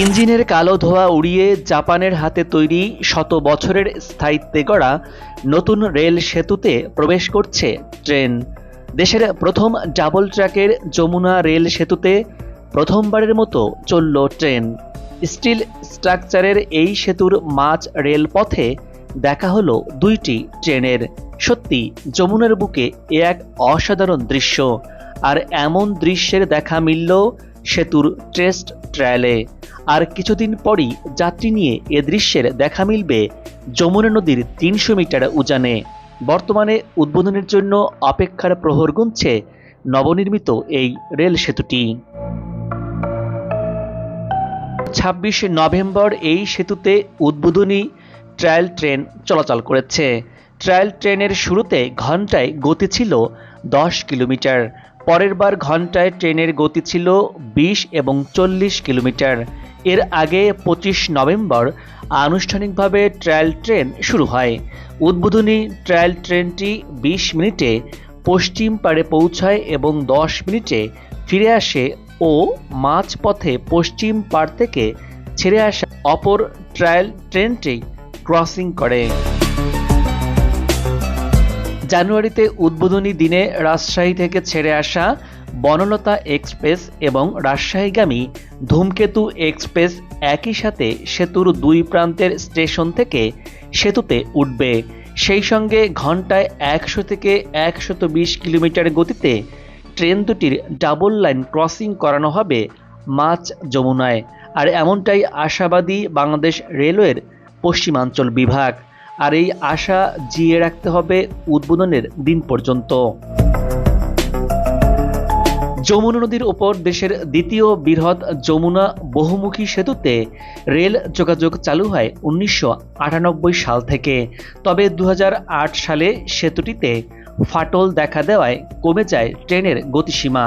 ইঞ্জিনের কালো ধোঁয়া উড়িয়ে জাপানের হাতে তৈরি শত বছরের স্থায়িত্বে গড়া নতুন রেল সেতুতে প্রবেশ করছে ট্রেন। দেশের প্রথম ডাবল ট্র্যাকের যমুনা রেল সেতুতে প্রথমবারের মতো চলল ট্রেন। স্টিল স্ট্রাকচারের এই সেতুর মাঝ রেলপথে দেখা হলো দুইটি ট্রেনের। সত্যি, যমুনার বুকে এ এক অসাধারণ দৃশ্য। আর এমন দৃশ্যের দেখা মিলল সেতুর টেস্ট ট্রায়ালে। আর কিছুদিন পরই যাত্রী নিয়ে এ দৃশ্যের দেখা মিলবে যমুনা নদীর তিনশো মিটার উজানে। বর্তমানে উদ্বোধনের জন্য অপেক্ষার প্রহর গুনছে নবনির্মিত এই রেল সেতুটি। ছাব্বিশে নভেম্বর এই সেতুতে উদ্বোধনী ট্রায়াল ট্রেন চলাচল করেছে। ট্রায়াল ট্রেনের শুরুতে ঘন্টায় গতি ছিল দশ কিলোমিটার। পরের বার ঘন্টায় ট্রেনের গতি ছিল বিশ এবং চল্লিশ কিলোমিটার। এর আগে পঁচিশ নভেম্বর আনুষ্ঠানিকভাবে ট্রায়াল ট্রেন শুরু হয়। উদ্বোধনী ট্রায়াল ট্রেনটি বিশ মিনিটে পশ্চিম পাড়ে পৌঁছায় এবং দশ মিনিটে ফিরে আসে ও মাঝপথে পশ্চিম পাড় থেকে ছেড়ে আসা অপর ট্রায়াল ট্রেনটি ক্রসিং করে। জানুয়ারিতে উদ্বোধনী দিনে রাজশাহী থেকে ছেড়ে আসা বনলতা এক্সপ্রেস এবং রাজশাহীগামী ধূমকেতু এক্সপ্রেস একই সাথে সেতুর দুই প্রান্তের স্টেশন থেকে সেতুতে উঠবে। সেই সঙ্গে ঘন্টায় একশো থেকে একশত বিশ কিলোমিটার গতিতে ট্রেন দুটির ডাবল লাইন ক্রসিং করানো হবে মাছ যমুনায়। আর এমনটাই আশাবাদী বাংলাদেশ রেলওয়ের পশ্চিমাঞ্চল বিভাগ। আর এই আশা জিয়ে রাখতে হবে উদ্বোধনের দিন পর্যন্ত। যমুনা নদীর ওপর দেশের দ্বিতীয় বৃহৎ যমুনা বহুমুখী সেতুতে রেল যোগাযোগ চালু হয় উনিশশো আটানব্বই সাল থেকে। তবে দু হাজার আট সালে সেতুটিতে ফাটল দেখা দেওয়ায় কমে যায় ট্রেনের গতিসীমা।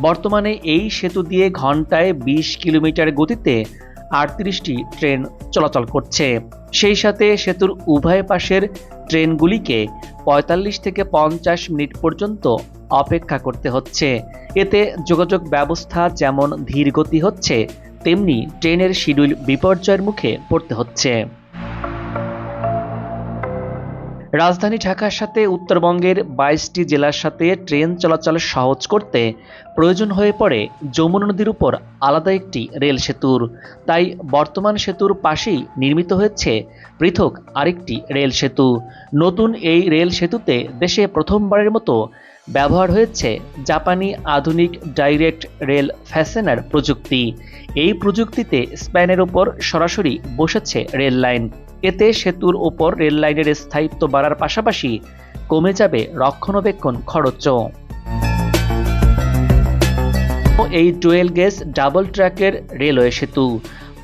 বর্তমানে এই সেতু দিয়ে ঘন্টায় বিশ কিলোমিটার গতিতে আটত্রিশটি ট্রেন চলাচল করছে। সেই সাথে সেতুর উভয় পাশের ট্রেনগুলিকে পঁয়তাল্লিশ থেকে পঞ্চাশ মিনিট পর্যন্ত অপেক্ষা করতে হচ্ছে। এতে যোগাযোগ ব্যবস্থা যেমন ধীর গতি হচ্ছে, তেমনি ট্রেনের শিডিউল বিপর্যয়ের মুখে পড়তে হচ্ছে। রাজধানী ঢাকার সাথে উত্তরবঙ্গের বাইশটি জেলার সাথে ট্রেন চলাচল সহজ করতে প্রয়োজন হয়ে পড়ে যমুনা নদীর উপর আলাদা একটি রেল সেতুর। তাই বর্তমান সেতুর পাশেই নির্মিত হয়েছে পৃথক আরেকটি রেল সেতু। নতুন এই রেল সেতুতে দেশে প্রথমবারের মতো ব্যবহার হয়েছে জাপানি আধুনিক ডাইরেক্ট রেল ফ্যাশনার প্রযুক্তি। এই প্রযুক্তিতে স্প্যানের ওপর সরাসরি বসেছে রেল লাইন। এতে সেতুর ওপর রেল লাইনের স্থায়িত্ব বাড়ার পাশাপাশি কমে যাবে রক্ষণাবেক্ষণ খরচও। এই ডুয়েল গেজ ডাবল ট্র্যাকের রেলওয়ে সেতু।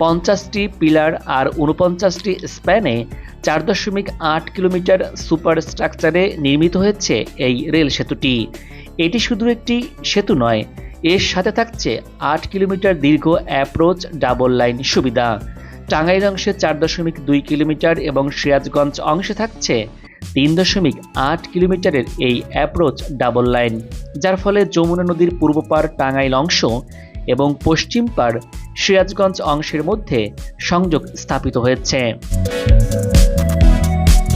পঞ্চাশটি পিলার আর উনপঞ্চাশটি স্প্যানে চার দশমিক আট কিলোমিটার সুপার স্ট্রাকচারে নির্মিত হয়েছে এই রেল সেতুটি। এটি শুধু একটি সেতু নয়, এর সাথে থাকছে আট কিলোমিটার দীর্ঘ অ্যাপ্রোচ ডাবল লাইন সুবিধা। টাঙ্গাইল অংশে চার দশমিক দুই কিলোমিটার এবং সিরাজগঞ্জ অংশে থাকছে তিন দশমিক আট কিলোমিটারের এই অ্যাপ্রোচ ডাবল লাইন যার ফলে যমুনা নদীর পূর্ব পার টাঙ্গাইল অংশ এবং পশ্চিম পার সিরাজগঞ্জ অংশের মধ্যে সংযোগ স্থাপিত হয়েছে।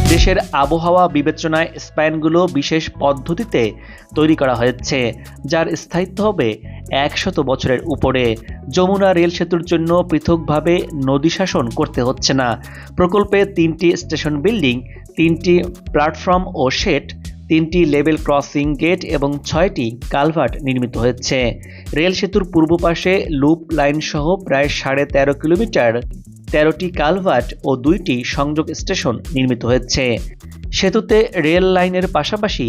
দেশের আবহাওয়া বিবেচনায় স্প্যানগুলো বিশেষ পদ্ধতিতে তৈরি করা হয়েছে, যার স্থায়িত্ব হবে একশত বছরের উপরে। যমুনা রেল সেতুর জন্য পৃথকভাবে নদী শাসন করতে হচ্ছে না। প্রকল্পে তিনটি স্টেশন বিল্ডিং, তিনটি প্ল্যাটফর্ম ও শেড, তিনটি লেভেল ক্রসিং গেট এবং ছয়টি কালভার্ট নির্মিত হয়েছে। রেল সেতুর পূর্ব পাশে লুপ লাইন সহ প্রায় সাড়ে তেরো কিলোমিটার তেরোটি কালভার্ট ও দুইটি সংযোগ স্টেশন নির্মিত হয়েছে। সেতুতে রেল লাইনের পাশাপাশি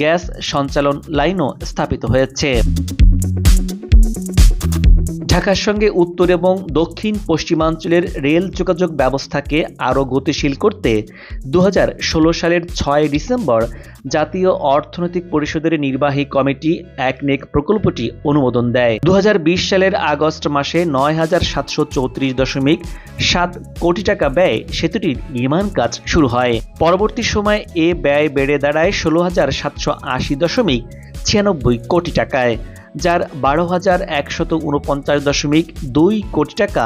গ্যাস সঞ্চালন লাইনও স্থাপিত হয়েছে। ঢাকার সঙ্গে উত্তর এবং দক্ষিণ পশ্চিমাঞ্চলের রেল যোগাযোগ ব্যবস্থাকে আরও গতিশীল করতে দু হাজার ষোলো সালের ছয় ডিসেম্বর জাতীয় অর্থনৈতিক পরিষদের নির্বাহী কমিটি একনেক প্রকল্পটি অনুমোদন দেয়। দু হাজার বিশ সালের আগস্ট মাসে নয় হাজার সাতশো চৌত্রিশ দশমিক সাত কোটি টাকা ব্যয় সেতুটির নির্মাণ কাজ শুরু হয়। পরবর্তী সময়ে এ ব্যয় বেড়ে দাঁড়ায় ষোলো হাজার সাতশো আশি দশমিক ছিয়ানব্বই কোটি টাকায়। যার বারো হাজার একশত উনপঞ্চাশ দশমিক দুই কোটি টাকা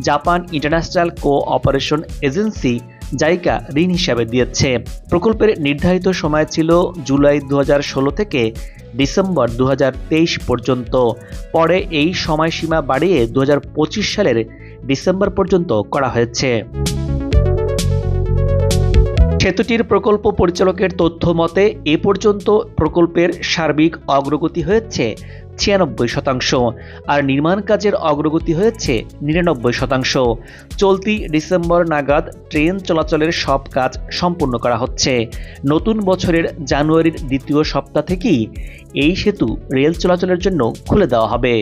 Japan International Cooperation Agency JICA ঋণ হিসাবে দিয়েছে। প্রকল্পের নির্ধারিত সময় ছিল জুলাই দু হাজার ষোলো থেকে ডিসেম্বর দু হাজার তেইশ পর্যন্ত। পরে এই সময়সীমা বাড়িয়ে দু হাজার পঁচিশ সালের ডিসেম্বর পর্যন্ত করা হয়েছে। সেতুটির প্রকল্প পরিচালকের তথ্য মতে, এ পর্যন্ত প্রকল্পের সার্বিক অগ্রগতি হয়েছে ছিয়ানব্বই শতাংশ, আর নির্মাণ কাজের অগ্রগতি হয়েছে নিরানব্বই শতাংশ। চলতি ডিসেম্বর নাগাদ ট্রেন চলাচলের সব কাজ সম্পূর্ণ করা হচ্ছে। নতুন বছরের জানুয়ারির দ্বিতীয় সপ্তাহ থেকেই এই সেতু রেল চলাচলের জন্য খুলে দেওয়া হবে।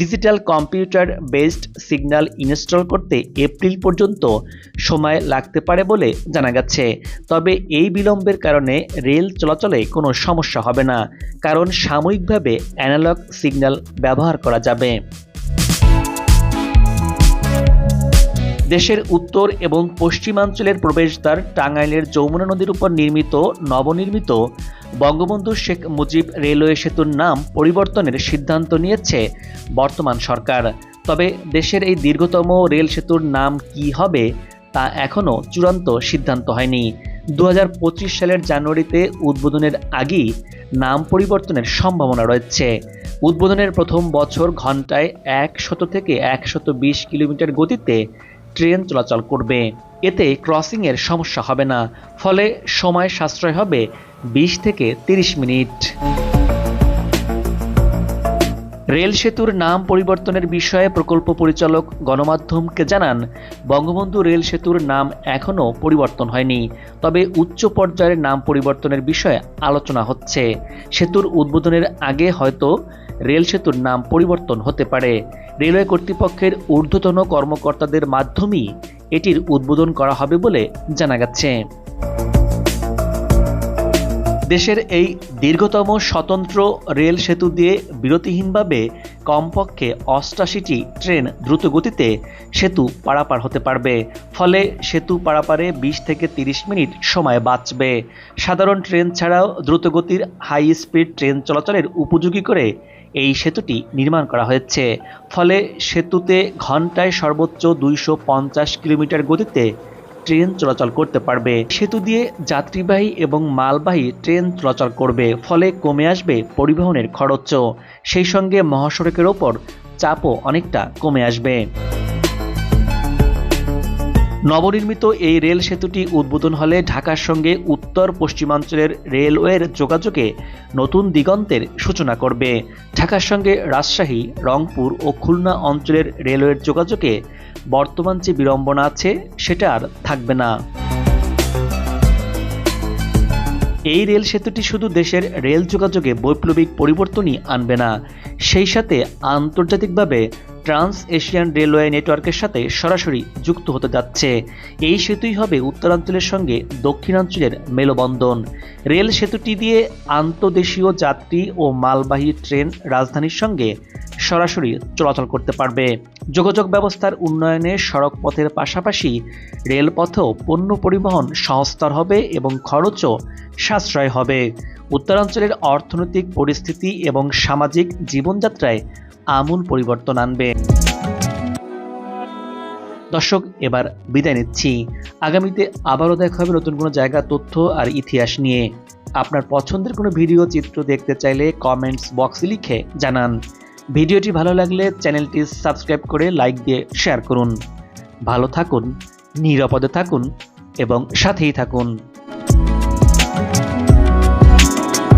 Digital computer based signal install করতে এপ্রিল পর্যন্ত সময় লাগতে পারে বলে জানা গেছে। তবে এই বিলম্বের কারণে রেল চলাচলে কোনো সমস্যা হবে না, কারণ সাময়িকভাবে অ্যানালগ সিগন্যাল ব্যবহার করা যাবে। দেশের উত্তর এবং পশ্চিমাঞ্চলের প্রবেশদ্বার টাঙ্গাইলের যমুনা নদীর উপর নির্মিত, নবনির্মিত বঙ্গবন্ধু শেখ মুজিব রেলওয়ে সেতুর নাম পরিবর্তনের সিদ্ধান্ত নিয়েছে বর্তমান সরকার। তবে দেশের এই দীর্ঘতম রেল সেতুর নাম কি হবে তা এখনও চূড়ান্ত সিদ্ধান্ত হয়নি। দু হাজার পঁচিশ সালের জানুয়ারিতে উদ্বোধনের আগেই নাম পরিবর্তনের সম্ভাবনা রয়েছে। উদ্বোধনের প্রথম বছর ঘন্টায় একশত থেকে একশত বিশ কিলোমিটার গতিতে ট্রেন চলাচল করবে। এতে ক্রসিংয়ের সমস্যা হবে না, ফলে সময় সাশ্রয় হবে বিশ থেকে তিরিশ মিনিট। রেল সেতুর নাম পরিবর্তনের বিষয়ে প্রকল্প পরিচালক গণমাধ্যমকে জানান, বঙ্গবন্ধু রেল সেতুর নাম এখনও পরিবর্তন হয়নি, তবে উচ্চ পর্যায়ের নাম পরিবর্তনের বিষয়ে আলোচনা হচ্ছে। সেতুর উদ্বোধনের আগে হয়তো রেল সেতুর নাম পরিবর্তন হতে পারে। রেলওয়ে কর্তৃপক্ষের ঊর্ধ্বতন কর্মকর্তাদের মাধ্যমেই এটির উদ্বোধন করা হবে বলে জানা গেছে। দেশের এই দীর্ঘতম স্বতন্ত্র রেল সেতু দিয়ে বিরতিহীনভাবে কমপক্ষে অষ্টাশিটি ট্রেন দ্রুতগতিতে সেতু পারাপার হতে পারবে। ফলে সেতু পারাপারে বিশ থেকে তিরিশ মিনিট সময় বাঁচবে। সাধারণ ট্রেন ছাড়াও দ্রুতগতির হাই স্পিড ট্রেন চলাচলের উপযোগী করে এই সেতুটি নির্মাণ করা হয়েছে। ফলে সেতুতে ঘন্টায় সর্বোচ্চ দুইশো পঞ্চাশ কিলোমিটার গতিতে ট্রেন চলাচল করতে পারবে। সেতু দিয়ে যাত্রীবাহী এবং মালবাহী ট্রেন চলাচল করবে, ফলে কমে আসবে পরিবহনের খরচও। সেই সঙ্গে মহাসড়কের ওপর চাপও অনেকটা কমে আসবে। নবনির্মিত এই রেল সেতুটি উদ্বোধন হলে ঢাকার সঙ্গে উত্তর পশ্চিমাঞ্চলের রেলওয়ের যোগাযোগে নতুন দিগন্তের সূচনা করবে। ঢাকার সঙ্গে রাজশাহী, রংপুর ও খুলনা অঞ্চলের রেলওয়ের যোগাযোগে বর্তমান যে বিড়ম্বনা আছে, সেটা আর থাকবে না। এই রেল সেতুটি শুধু দেশের রেল যোগাযোগে বৈপ্লবিক পরিবর্তনই আনবে না, সেই সাথে আন্তর্জাতিকভাবে ট্রান্স এশিয়ান রেলওয়ে নেটওয়ার্কের সাথে সরাসরি যুক্ত হতে যাচ্ছে। এই সেতুই হবে উত্তরাঞ্চলের সঙ্গে দক্ষিণাঞ্চলের মেলবন্ধন। রেল সেতুটি দিয়ে আন্তদেশীয় যাত্রী ও মালবাহী ট্রেন রাজধানীর সঙ্গে সরাসরি চলাচল করতে পারবে। যোগাযোগ ব্যবস্থার উন্নয়নে সড়ক পথের পাশাপাশি রেলপথেও পণ্য পরিবহন সহজতর হবে এবং খরচও সাশ্রয় হবে। উত্তরাঞ্চলের অর্থনৈতিক পরিস্থিতি এবং সামাজিক জীবনযাত্রায় আমূল পরিবর্তন আনবে। দর্শক, এবার বিদায় নিচ্ছি। আগামীতে আবারও দেখা হবে নতুন কোনো জায়গা, তথ্য আর ইতিহাস নিয়ে। আপনার পছন্দের কোনো ভিডিও, চিত্র দেখতে চাইলে কমেন্টস বক্সে লিখে জানান। ভিডিওটি ভালো লাগলে চ্যানেলটি সাবস্ক্রাইব করে লাইক দিয়ে শেয়ার করুন। ভালো থাকুন, নিরাপদে থাকুন এবং সাথেই থাকুন।